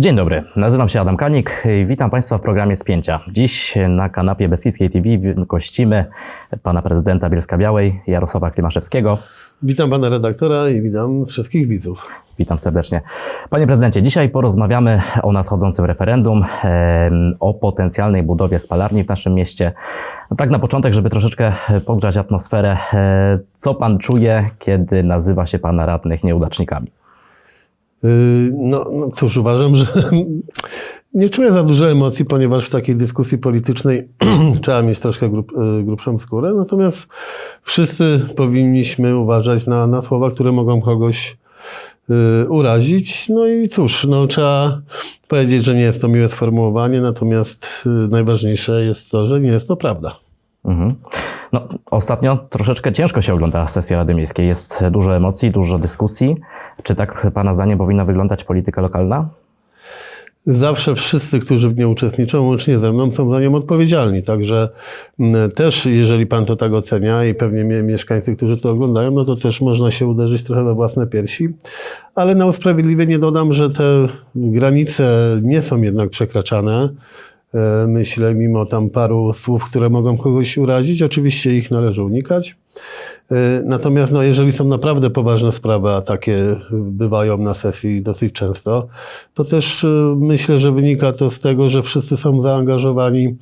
Dzień dobry, nazywam się Adam Kanik i witam Państwa w programie Spięcia. Dziś na kanapie Beskidzkiej TV gościmy pana prezydenta Bielska Białej, Jarosława Klimaszewskiego. Witam pana redaktora i witam wszystkich widzów. Witam serdecznie. Panie prezydencie, dzisiaj porozmawiamy o nadchodzącym referendum, o potencjalnej budowie spalarni w naszym mieście. No tak na początek, żeby troszeczkę podgrzać atmosferę, e, co pan czuje, kiedy nazywa się pana radnych nieudacznikami? Yy, No, no cóż, uważam, że nie czuję za dużo emocji, ponieważ w takiej dyskusji politycznej trzeba mieć troszkę grub, yy, grubszą skórę. Natomiast wszyscy powinniśmy uważać na, na słowa, które mogą kogoś yy, urazić. No i cóż, no, trzeba powiedzieć, że nie jest to miłe sformułowanie, natomiast yy, najważniejsze jest to, że nie jest to prawda. Mhm. No, ostatnio troszeczkę ciężko się ogląda sesja Rady Miejskiej. Jest dużo emocji, dużo dyskusji. Czy tak Pana zdaniem powinna wyglądać polityka lokalna? Zawsze wszyscy, którzy w niej uczestniczą, łącznie ze mną, są za nią odpowiedzialni. Także mm, też, jeżeli pan to tak ocenia i pewnie mie- mieszkańcy, którzy to oglądają, no to też można się uderzyć trochę we własne piersi. Ale na usprawiedliwienie dodam, że te granice nie są jednak przekraczane. E, Myślę, mimo tam paru słów, które mogą kogoś urazić, oczywiście ich należy unikać. E, Natomiast no, jeżeli są naprawdę poważne sprawy, a takie bywają na sesji dosyć często, to też e, myślę, że wynika to z tego, że wszyscy są zaangażowani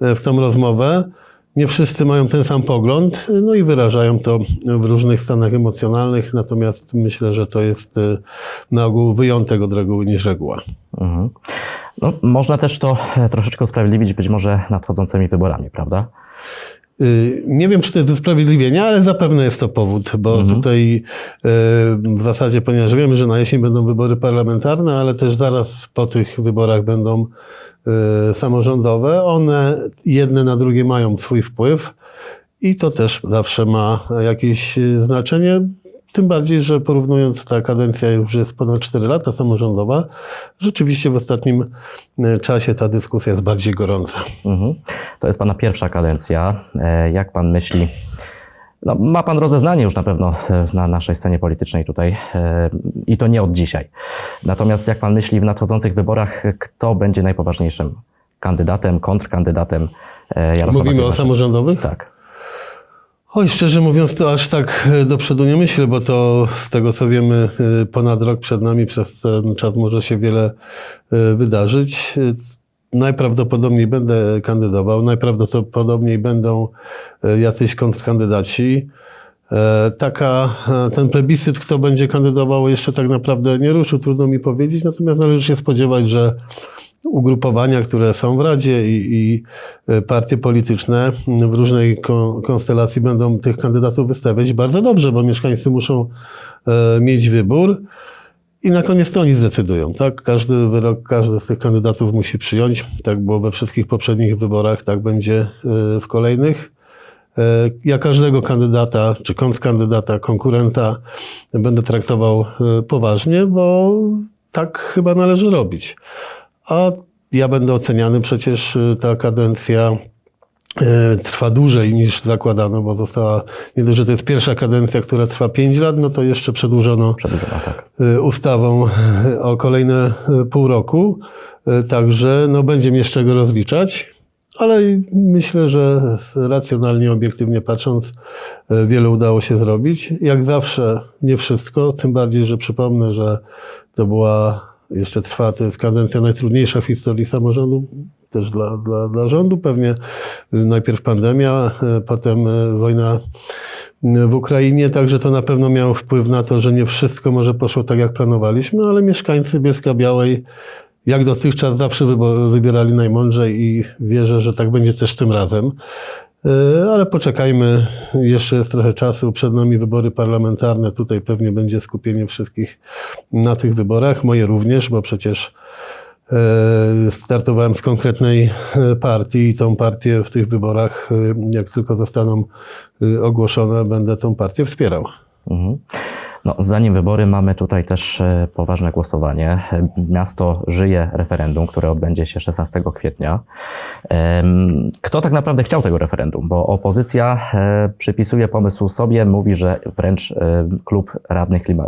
w tą rozmowę. Nie wszyscy mają ten sam pogląd, no i wyrażają to w różnych stanach emocjonalnych, natomiast myślę, że to jest e, na ogół wyjątek od reguły niż reguła. Mhm. No, można też to e, troszeczkę usprawiedliwić być może nadchodzącymi wyborami, prawda? Y, Nie wiem, czy to jest usprawiedliwienie, ale zapewne jest to powód, bo tutaj y, w zasadzie, ponieważ wiemy, że na jesień będą wybory parlamentarne, ale też zaraz po tych wyborach będą y, samorządowe, one jedne na drugie mają swój wpływ i to też zawsze ma jakieś znaczenie. Tym bardziej, że porównując, ta kadencja już jest ponad 4 lata samorządowa, rzeczywiście w ostatnim y, czasie ta dyskusja jest bardziej gorąca. Mhm. To jest Pana pierwsza kadencja. E, Jak Pan myśli? No, ma Pan rozeznanie już na pewno e, na naszej scenie politycznej tutaj e, i to nie od dzisiaj. Natomiast jak Pan myśli w nadchodzących wyborach, kto będzie najpoważniejszym kandydatem, kontrkandydatem e, Jarosława Mówimy o samorządowych? Tak. Oj, szczerze mówiąc, to aż tak e, do przodu nie myślę, bo to z tego co wiemy, e, ponad rok przed nami, przez ten czas może się wiele e, wydarzyć. Najprawdopodobniej będę kandydował, najprawdopodobniej będą jacyś kontrkandydaci. Taka, ten plebiscyt, kto będzie kandydował, jeszcze tak naprawdę nie ruszył, trudno mi powiedzieć, natomiast należy się spodziewać, że ugrupowania, które są w Radzie i, i e, partie polityczne w różnej ko- konstelacji będą tych kandydatów wystawiać bardzo dobrze, bo mieszkańcy muszą e, mieć wybór i na koniec to oni zdecydują. Tak? Każdy wyrok, każdy z tych kandydatów musi przyjąć. Tak było we wszystkich poprzednich wyborach, tak będzie e, w kolejnych. Ja każdego kandydata, czy kontrkandydata, konkurenta będę traktował poważnie, bo tak chyba należy robić. A ja będę oceniany, przecież e, ta kadencja e, trwa dłużej niż zakładano, bo została, nie dość, że to jest pierwsza kadencja, która trwa 5 lat, no to jeszcze przedłużono tak. e, ustawą o kolejne pół roku. Także no, będzie mnie z czego rozliczać, ale myślę, że racjonalnie, obiektywnie patrząc, wiele udało się zrobić. Jak zawsze nie wszystko, tym bardziej, że przypomnę, że to była, jeszcze trwa, to jest kadencja najtrudniejsza w historii samorządu, też dla, dla, dla rządu. Pewnie e, najpierw pandemia, e, potem e, wojna w Ukrainie, także to na pewno miało wpływ na to, że nie wszystko może poszło tak, jak planowaliśmy, ale mieszkańcy Bielska Białej jak dotychczas zawsze wybierali najmądrzej i wierzę, że tak będzie też tym razem. E, Ale poczekajmy, jeszcze jest trochę czasu, przed nami wybory parlamentarne, tutaj pewnie będzie skupienie wszystkich na tych wyborach, moje również, bo przecież e, startowałem z konkretnej e, partii i tą partię w tych wyborach, jak tylko zostaną ogłoszone, będę tą partię wspierał. Mhm. No, zanim wybory mamy tutaj też e, poważne głosowanie. Miasto żyje referendum, które odbędzie się 16 kwietnia. Kto tak naprawdę chciał tego referendum? Bo opozycja e, przypisuje pomysł sobie, mówi, że wręcz e, klub radnych Klima,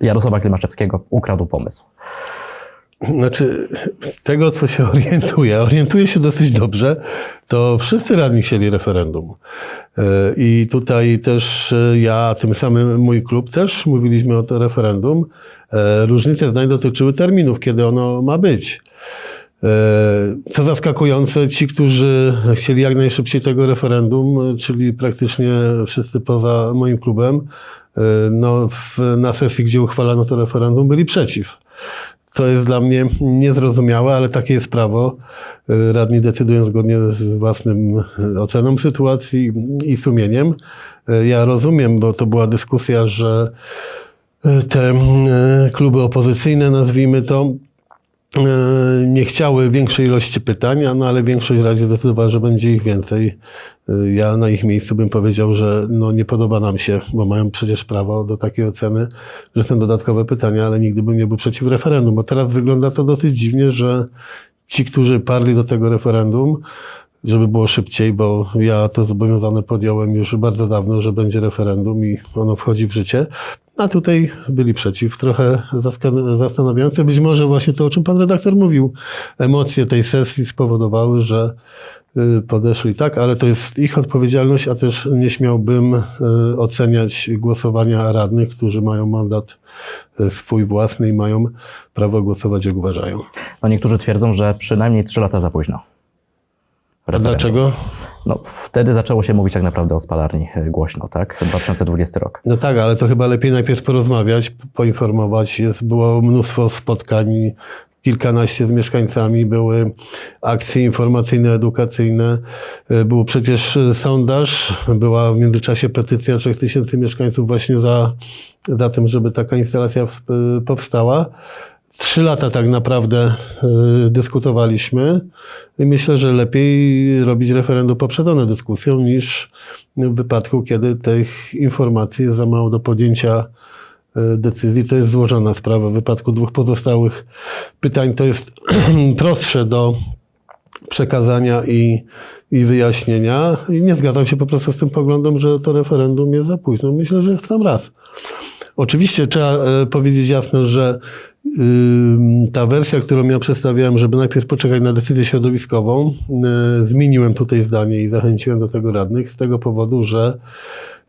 Jarosława Klimaszewskiego ukradł pomysł. Znaczy, z tego co się orientuję, orientuję się dosyć dobrze, to wszyscy radni chcieli referendum. E, I tutaj też e, ja, tym samym mój klub też mówiliśmy o to referendum. E, Różnice zdań dotyczyły terminów, kiedy ono ma być. Co zaskakujące, ci, którzy chcieli jak najszybciej tego referendum, czyli praktycznie wszyscy poza moim klubem, no, w, na sesji, gdzie uchwalano to referendum, byli przeciw. To jest dla mnie niezrozumiałe, ale takie jest prawo. E, Radni decydują zgodnie z własnym oceną sytuacji i sumieniem. E, Ja rozumiem, bo to była dyskusja, że e, te kluby opozycyjne, nazwijmy to, nie chciały większej ilości pytań, no ale większość radzie zdecydowała, że będzie ich więcej. E, Ja na ich miejscu bym powiedział, że no nie podoba nam się, bo mają przecież prawo do takiej oceny, że są dodatkowe pytania, ale nigdy bym nie był przeciw referendum, bo teraz wygląda to dosyć dziwnie, że ci, którzy parli do tego referendum, żeby było szybciej, bo ja to zobowiązane podjąłem już bardzo dawno, że będzie referendum i ono wchodzi w życie. A tutaj byli przeciw. Trochę zastanawiające. Być może właśnie to, o czym pan redaktor mówił. Emocje tej sesji spowodowały, że y, podeszli tak, ale to jest ich odpowiedzialność, a też nie śmiałbym y, oceniać głosowania radnych, którzy mają mandat y, swój własny i mają prawo głosować jak uważają. No niektórzy twierdzą, że przynajmniej 3 lata za późno. A Referendum. dlaczego? No, wtedy zaczęło się mówić tak naprawdę o spalarni e, głośno, tak? 2020 rok. No tak, ale to chyba lepiej najpierw porozmawiać, poinformować. Jest, było mnóstwo spotkań, kilkanaście z mieszkańcami, były akcje informacyjne, edukacyjne. Y, Był przecież y, sondaż, była w międzyczasie petycja 3000 mieszkańców właśnie za, za tym, żeby taka instalacja powstała. Trzy lata tak naprawdę y, dyskutowaliśmy i myślę, że lepiej robić referendum poprzedzone dyskusją niż w wypadku, kiedy tych informacji jest za mało do podjęcia y, decyzji. To jest złożona sprawa. W wypadku dwóch pozostałych pytań to jest prostsze do przekazania i, i wyjaśnienia. I nie zgadzam się po prostu z tym poglądem, że to referendum jest za późno. Myślę, że jest w sam raz. Oczywiście trzeba e, powiedzieć jasno, że ta wersja, którą ja przedstawiałem, żeby najpierw poczekać na decyzję środowiskową, y, zmieniłem tutaj zdanie i zachęciłem do tego radnych z tego powodu, że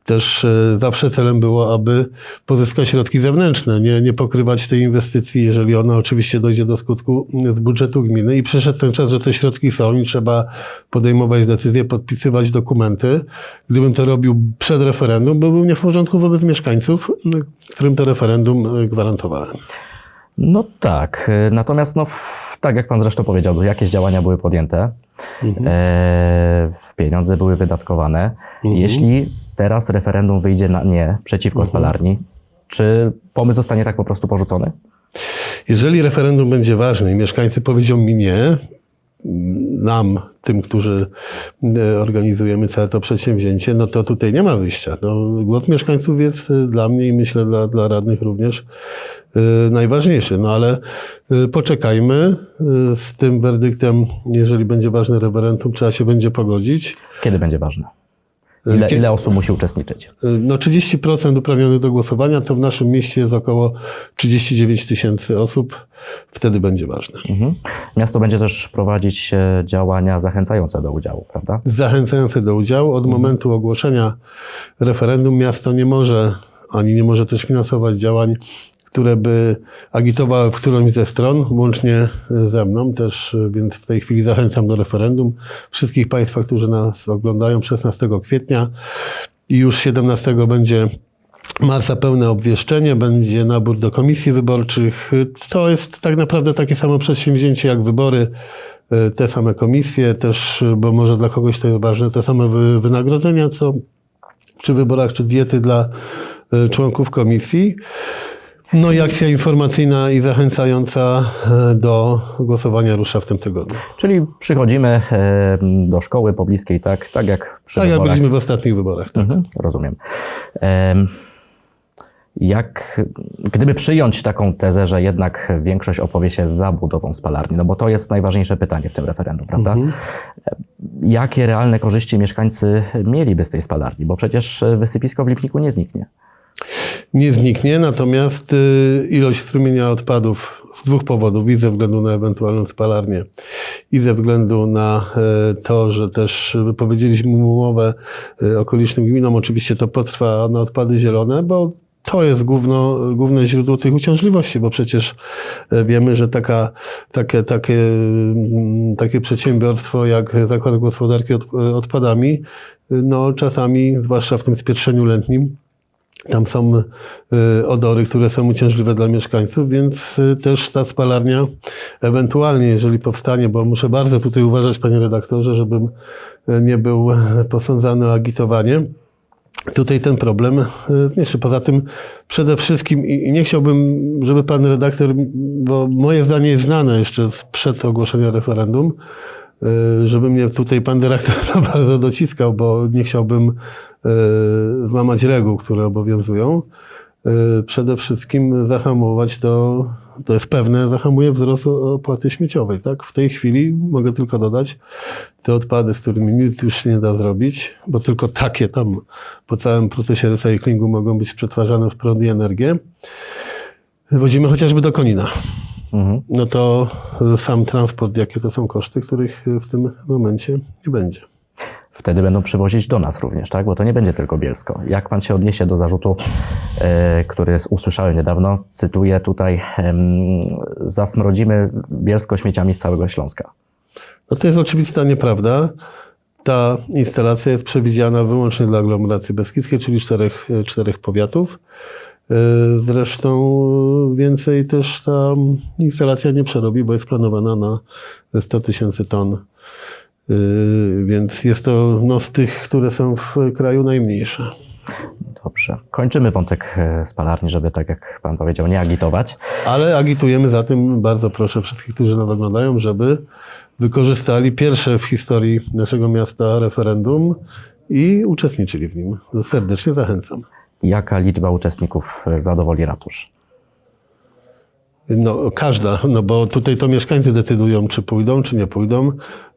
też e, zawsze celem było, aby pozyskać środki zewnętrzne, nie, nie pokrywać tej inwestycji, jeżeli ona oczywiście dojdzie do skutku z budżetu gminy. I przyszedł ten czas, że te środki są i trzeba podejmować decyzje, podpisywać dokumenty. Gdybym to robił przed referendum, byłbym nie w porządku wobec mieszkańców, którym to referendum gwarantowałem. No tak, e, natomiast no, tak jak pan zresztą powiedział, jakieś działania były podjęte, e, pieniądze były wydatkowane. Jeśli teraz referendum wyjdzie na nie przeciwko spalarni, czy pomysł zostanie tak po prostu porzucony? Jeżeli referendum będzie ważne i mieszkańcy powiedzą mi nie, nam, tym, którzy e, organizujemy całe to przedsięwzięcie, no to tutaj nie ma wyjścia. No, głos mieszkańców jest e, dla mnie i myślę dla, dla radnych również e, najważniejszy. No ale poczekajmy z tym werdyktem, jeżeli będzie ważne referendum, trzeba się będzie pogodzić. Kiedy będzie ważne? Ile, ile osób musi uczestniczyć? No 30% uprawnionych do głosowania, to w naszym mieście jest około 39 tysięcy osób. Wtedy będzie ważne. Mhm. Miasto będzie też prowadzić e, działania zachęcające do udziału, prawda? zachęcające do udziału. Od momentu ogłoszenia referendum miasto nie może, ani nie może też finansować działań, które by agitowały w którąś ze stron, łącznie ze mną też, więc w tej chwili zachęcam do referendum wszystkich Państwa, którzy nas oglądają 16 kwietnia i już 17 będzie marca pełne obwieszczenie, będzie nabór do komisji wyborczych. To jest tak naprawdę takie samo przedsięwzięcie jak wybory, te same komisje, też, bo może dla kogoś to jest ważne, te same wy- wynagrodzenia, co przy wyborach, czy diety dla y, członków komisji. No i akcja informacyjna i zachęcająca y, do głosowania rusza w tym tygodniu. Czyli przychodzimy e, do szkoły pobliskiej, tak, tak jak przy Tak jak wyborach. byliśmy w ostatnich wyborach. Tak. Mhm, rozumiem. Em, Jak, gdyby przyjąć taką tezę, że jednak większość opowie się za budową spalarni, no bo to jest najważniejsze pytanie w tym referendum, prawda? Mhm. Jakie realne korzyści mieszkańcy mieliby z tej spalarni? Bo przecież wysypisko w Lipniku nie zniknie. Nie zniknie, natomiast y, ilość strumienia odpadów z dwóch powodów. I ze względu na ewentualną spalarnię, i ze względu na e, to, że też wypowiedzieliśmy umowę e, okolicznym gminom. Oczywiście to potrwa na odpady zielone, bo to jest główno, główne źródło tych uciążliwości, bo przecież e, wiemy, że taka, takie, takie, mm, takie przedsiębiorstwo jak Zakład Gospodarki Od- Odpadami, no czasami, zwłaszcza w tym spieszeniu letnim, tam są y, odory, które są uciążliwe dla mieszkańców, więc y, też ta spalarnia ewentualnie, jeżeli powstanie, bo muszę bardzo tutaj uważać, panie redaktorze, żebym y, nie był posądzany o agitowanie, tutaj ten problem zmniejszy. Poza tym przede wszystkim, i nie chciałbym, żeby pan redaktor, bo moje zdanie jest znane jeszcze przed ogłoszeniem referendum, żeby mnie tutaj pan dyrektor za bardzo dociskał, bo nie chciałbym y, złamać reguł, które obowiązują. Y, Przede wszystkim zahamować to, to jest pewne, zahamuje wzrost opłaty śmieciowej. Tak? W tej chwili mogę tylko dodać, te odpady, z którymi nic już się nie da zrobić, bo tylko takie tam po całym procesie recyklingu mogą być przetwarzane w prąd i energię, wozimy chociażby do Konina Mhm. no to sam transport, jakie to są koszty, których w tym momencie nie będzie. Wtedy będą przywozić do nas również, tak? Bo to nie będzie tylko Bielsko. Jak pan się odniesie do zarzutu, e, który usłyszałem niedawno, cytuję tutaj, zasmrodzimy Bielsko śmieciami z całego Śląska. No to jest oczywista nieprawda. Ta instalacja jest przewidziana wyłącznie dla aglomeracji beskidzkiej, czyli czterech, y, czterech powiatów. Y, Zresztą więcej też ta instalacja nie przerobi, bo jest planowana na 100 tysięcy ton. Y, Więc jest to no, z tych, które są w kraju najmniejsze. Dobrze. Kończymy wątek e, spalarni, żeby tak jak pan powiedział, nie agitować. Ale agitujemy za tym, bardzo proszę wszystkich, którzy nas oglądają, żeby wykorzystali pierwsze w historii naszego miasta referendum i uczestniczyli w nim. Serdecznie zachęcam. Jaka liczba uczestników e, zadowoli ratusz? No, każda, no bo tutaj to mieszkańcy decydują, czy pójdą, czy nie pójdą.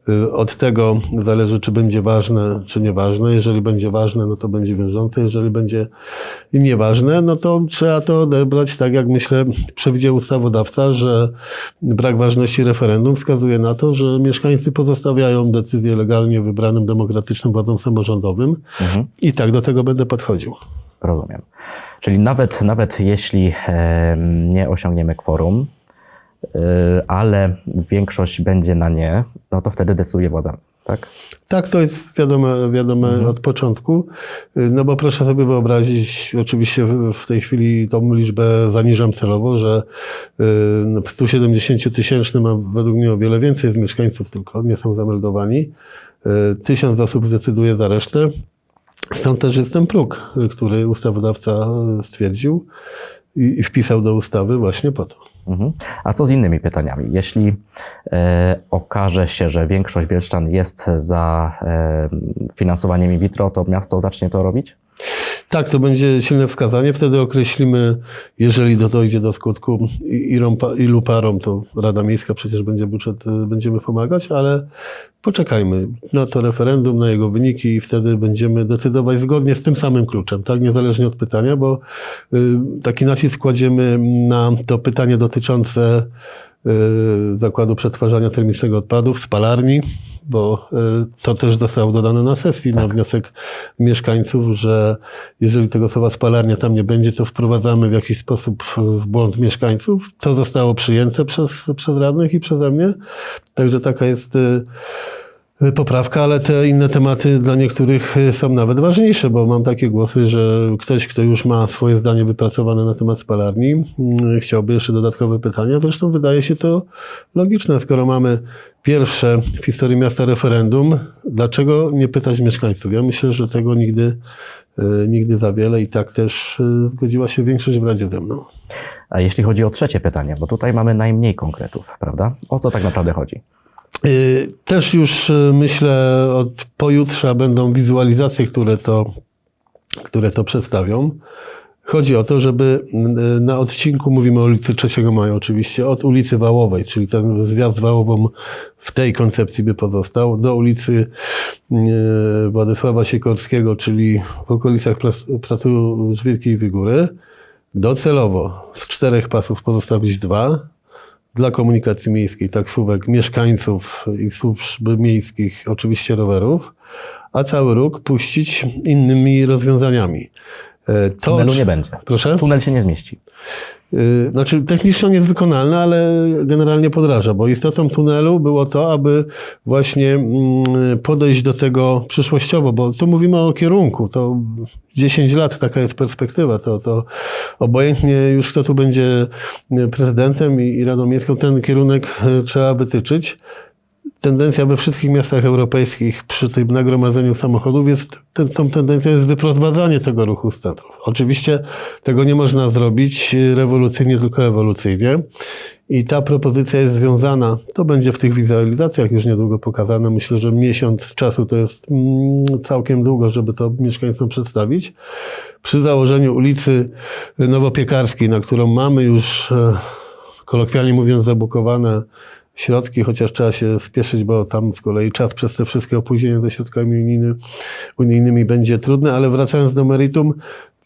Y, Od tego zależy, czy będzie ważne, czy nieważne. Jeżeli będzie ważne, no to będzie wiążące. Jeżeli będzie nieważne, no to trzeba to odebrać tak, jak myślę, przewidział ustawodawca, że brak ważności referendum wskazuje na to, że mieszkańcy pozostawiają decyzję legalnie wybranym demokratycznym władzom samorządowym Mhm. i tak do tego będę podchodził. Rozumiem. Czyli nawet, nawet jeśli nie osiągniemy kworum, e, ale większość będzie na nie, no to wtedy decyduje władza, tak? Tak, to jest wiadome, wiadome od początku. Y, No bo proszę sobie wyobrazić, oczywiście w- tej chwili tą liczbę zaniżam celowo, że y, w 170 tysięcznym, a według mnie o wiele więcej jest mieszkańców, tylko nie są zameldowani. Y, Tysiąc osób zdecyduje za resztę. Stąd też jest ten próg, który ustawodawca stwierdził i, i wpisał do ustawy właśnie po to. Mhm. A co z innymi pytaniami? Jeśli e, okaże się, że większość Bielszczan jest za e, finansowaniem in vitro, to miasto zacznie to robić? Tak, to będzie silne wskazanie. Wtedy określimy, jeżeli dojdzie do skutku, ilu, ilu parom, to Rada Miejska przecież będzie budżet, y, będziemy pomagać, ale poczekajmy na to referendum, na jego wyniki i wtedy będziemy decydować zgodnie z tym samym kluczem, tak, niezależnie od pytania, bo y, taki nacisk kładziemy na to pytanie dotyczące y, zakładu przetwarzania termicznego odpadów, spalarni, bo y, to też zostało dodane na sesji na wniosek mieszkańców, że jeżeli tego słowa spalarnia tam nie będzie, to wprowadzamy w jakiś sposób w błąd mieszkańców. To zostało przyjęte przez, przez radnych i przeze mnie. Także taka jest y, poprawka, ale te inne tematy dla niektórych y, są nawet ważniejsze, bo mam takie głosy, że ktoś, kto już ma swoje zdanie wypracowane na temat spalarni, y, chciałby jeszcze dodatkowe pytania. Zresztą wydaje się to logiczne, skoro mamy pierwsze w historii miasta referendum, dlaczego nie pytać mieszkańców? Ja myślę, że tego nigdy, y, nigdy za wiele i tak też y, zgodziła się większość w Radzie ze mną. A jeśli chodzi o trzecie pytanie, bo tutaj mamy najmniej konkretów, prawda? O co tak naprawdę chodzi? Y, Też już y, myślę od pojutrze będą wizualizacje, które to, które to przedstawią. Chodzi o to, żeby y, na odcinku, mówimy o ulicy 3 Maja oczywiście, od ulicy Wałowej, czyli ten zjazd Wałową w tej koncepcji by pozostał, do ulicy Władysława Sikorskiego, czyli w okolicach Placu Żwirki i Wygóry, docelowo z czterech pasów pozostawić dwa, dla komunikacji miejskiej, taksówek, mieszkańców i służb miejskich, oczywiście rowerów, a cały róg puścić innymi rozwiązaniami. E, To, Tunelu nie będzie. Proszę? Tunel się nie zmieści. Yy, Znaczy, technicznie on jest wykonalny, ale generalnie podraża, bo istotą tunelu było to, aby właśnie mm, podejść do tego przyszłościowo, bo tu mówimy o kierunku, to 10 lat taka jest perspektywa, to, to obojętnie już kto tu będzie prezydentem i, i Radą Miejską, ten kierunek e, trzeba wytyczyć tendencja we wszystkich miastach europejskich przy tym nagromadzeniu samochodów jest, ten, tą tendencją jest wyprowadzanie tego ruchu centrów. Oczywiście tego nie można zrobić rewolucyjnie, tylko ewolucyjnie. I ta propozycja jest związana, to będzie w tych wizualizacjach już niedługo pokazane. Myślę, że miesiąc czasu to jest mm, całkiem długo, żeby to mieszkańcom przedstawić. Przy założeniu ulicy Nowopiekarskiej, na którą mamy już e, kolokwialnie mówiąc zabukowane środki, chociaż trzeba się spieszyć, bo tam z kolei czas przez te wszystkie opóźnienia ze środkami unijny, unijnymi będzie trudny, ale wracając do meritum,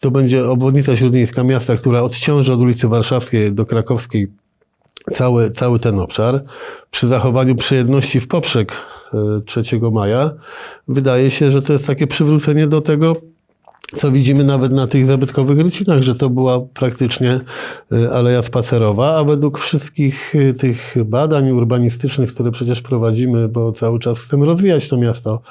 to będzie obwodnica śródmiejska miasta, która odciąży od ulicy Warszawskiej do Krakowskiej cały, cały ten obszar. Przy zachowaniu przejedności w poprzek e, 3 maja wydaje się, że to jest takie przywrócenie do tego, co widzimy nawet na tych zabytkowych rycinach, że to była praktycznie y, aleja spacerowa, a według wszystkich y, tych badań urbanistycznych, które przecież prowadzimy, bo cały czas chcemy rozwijać to miasto,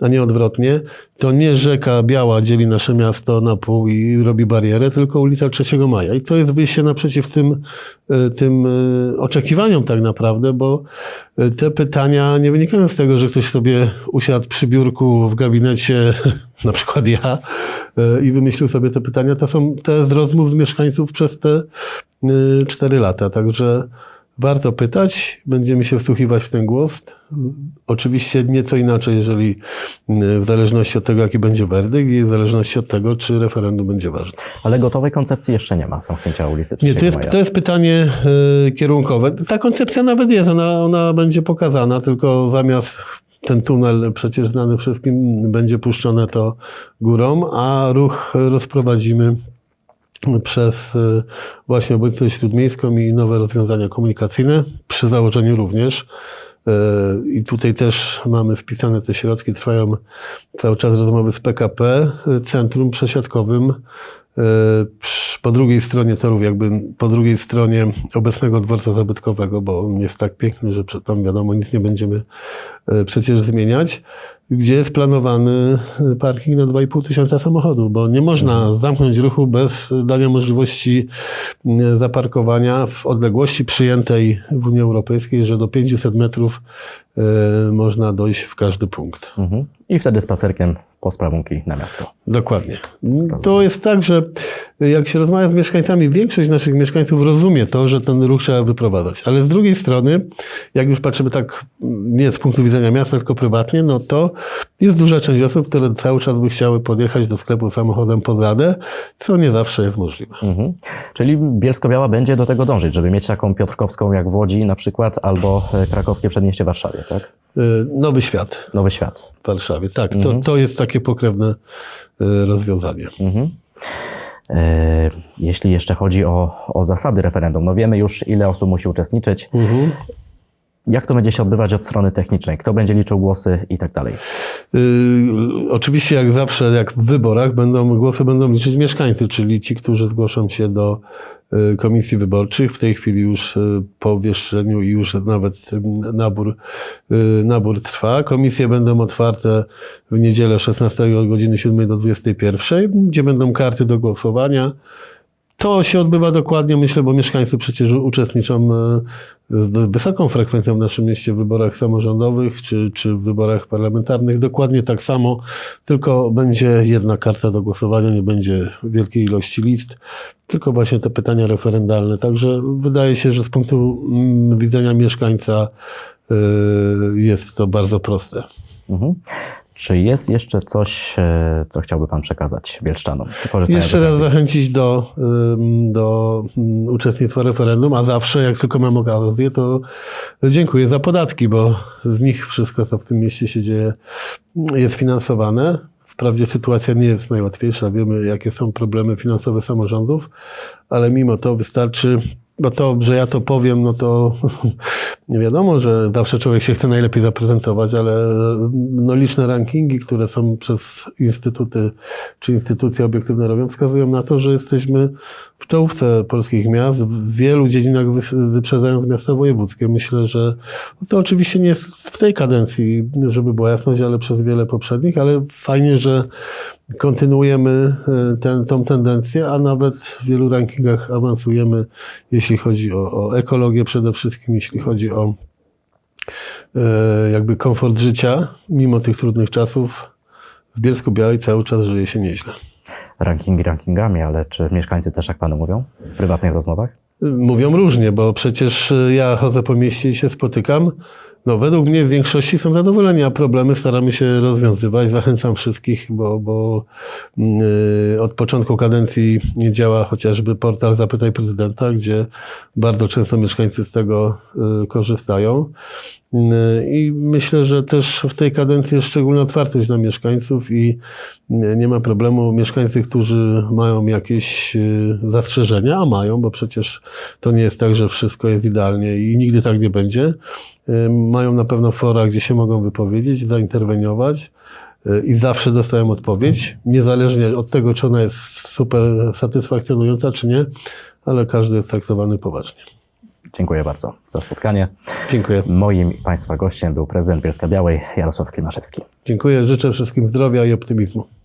a nie odwrotnie, to nie rzeka Biała dzieli nasze miasto na pół i robi barierę, tylko ulica 3 Maja. I to jest wyjście naprzeciw tym, y, tym y, oczekiwaniom tak naprawdę, bo y, te pytania nie wynikają z tego, że ktoś sobie usiadł przy biurku w gabinecie, na przykład ja, i wymyślił sobie te pytania. To są te z rozmów z mieszkańców przez te y, 4 lata. Także warto pytać, będziemy się wsłuchiwać w ten głos. Oczywiście nieco inaczej, jeżeli w zależności od tego, jaki będzie werdykt i w zależności od tego, czy referendum będzie ważne. Ale gotowej koncepcji jeszcze nie ma zamknięcia ulicy Nie, 3 to jest, to jest pytanie y, kierunkowe. Ta koncepcja nawet jest, ona, ona będzie pokazana, tylko zamiast ten tunel przecież znany wszystkim, będzie puszczone to górą, a ruch rozprowadzimy przez y, właśnie obecność śródmiejską i nowe rozwiązania komunikacyjne, przy założeniu również. y, I tutaj też mamy wpisane te środki, trwają cały czas rozmowy z PKP, y, centrum przesiadkowym y, po drugiej stronie torów, jakby po drugiej stronie obecnego dworca zabytkowego, bo on jest tak piękny, że tam wiadomo, nic nie będziemy y, przecież zmieniać, gdzie jest planowany y, parking na 2,5 tysiąca samochodów, bo nie można zamknąć ruchu bez dania możliwości zaparkowania w odległości przyjętej w Unii Europejskiej, że do 500 metrów y, można dojść w każdy punkt. Mhm. I wtedy spacerkiem po sprawunki na miasto. Dokładnie. To jest tak, że jak się rozmawia z mieszkańcami, większość naszych mieszkańców rozumie to, że ten ruch trzeba wyprowadzać. Ale z drugiej strony, jak już patrzymy tak nie z punktu widzenia miasta, tylko prywatnie, no to jest duża część osób, które cały czas by chciały podjechać do sklepu samochodem pod radę, co nie zawsze jest możliwe. Mhm. Czyli Bielsko-Biała będzie do tego dążyć, żeby mieć taką Piotrkowską jak w Łodzi na przykład, albo e, krakowskie przedmieście w Warszawie, tak? Y, Nowy świat Nowy świat. w Warszawie. Tak, to, to jest takie pokrewne y, rozwiązanie. Mhm. Jeśli jeszcze chodzi o, o zasady referendum, no wiemy już ile osób musi uczestniczyć. Mhm. Jak to będzie się odbywać od strony technicznej? Kto będzie liczył głosy i tak dalej? Yy, oczywiście, jak zawsze, jak w wyborach, będą, głosy będą liczyć mieszkańcy, czyli ci, którzy zgłoszą się do y, komisji wyborczych. W tej chwili już y, po wieszczeniu i już nawet y, nabór, y, nabór trwa. Komisje będą otwarte w niedzielę 16 od godziny 7 do 21, gdzie będą karty do głosowania. To się odbywa dokładnie, myślę, bo mieszkańcy przecież uczestniczą e, z wysoką frekwencją w naszym mieście w wyborach samorządowych czy, czy w wyborach parlamentarnych. Dokładnie tak samo, tylko będzie jedna karta do głosowania, nie będzie wielkiej ilości list, tylko właśnie te pytania referendalne. Także wydaje się, że z punktu mm, widzenia mieszkańca e, jest to bardzo proste. Mhm. Czy jest jeszcze coś, e, co chciałby Pan przekazać Bielszczanom? Jeszcze raz zachęcić do, do ym, uczestnictwa referendum, a zawsze, jak tylko mam okazję, to dziękuję za podatki, bo z nich wszystko, co w tym mieście się dzieje, jest finansowane. Wprawdzie sytuacja nie jest najłatwiejsza, wiemy, jakie są problemy finansowe samorządów, ale mimo to wystarczy bo to, że ja to powiem, no to nie wiadomo, że zawsze człowiek się chce najlepiej zaprezentować, ale no, liczne rankingi, które są przez instytuty czy instytucje obiektywne robią, wskazują na to, że jesteśmy w czołówce polskich miast, w wielu dziedzinach wy, wyprzedzając miasta wojewódzkie. Myślę, że to oczywiście nie jest w tej kadencji, żeby była jasność, ale przez wiele poprzednich, ale fajnie, że kontynuujemy e, ten, tą tendencję, a nawet w wielu rankingach awansujemy, jeśli chodzi o, o ekologię przede wszystkim, jeśli chodzi o e, jakby komfort życia, mimo tych trudnych czasów. W Bielsku Białej cały czas żyje się nieźle. Rankingi rankingami, ale czy mieszkańcy też jak panu mówią w prywatnych rozmowach? Mówią różnie, bo przecież y, ja chodzę po mieście i się spotykam. No, według mnie w większości są zadowoleni, a problemy staramy się rozwiązywać. Zachęcam wszystkich, bo, bo yy, od początku kadencji działa chociażby portal Zapytaj Prezydenta, gdzie bardzo często mieszkańcy z tego yy, korzystają. Yy, I myślę, że też w tej kadencji jest szczególna otwartość na mieszkańców i nie nie ma problemu. Mieszkańcy, którzy mają jakieś y, zastrzeżenia, a mają, bo przecież to nie jest tak, że wszystko jest idealnie i nigdy tak nie będzie, y, mają na pewno fora, gdzie się mogą wypowiedzieć, zainterweniować y, i zawsze dostają odpowiedź, niezależnie od tego, czy ona jest super satysfakcjonująca, czy nie, ale każdy jest traktowany poważnie. Dziękuję bardzo za spotkanie. Dziękuję. Moim i Państwa gościem był prezydent Bielska Białej Jarosław Klimaszewski. Dziękuję, życzę wszystkim zdrowia i optymizmu.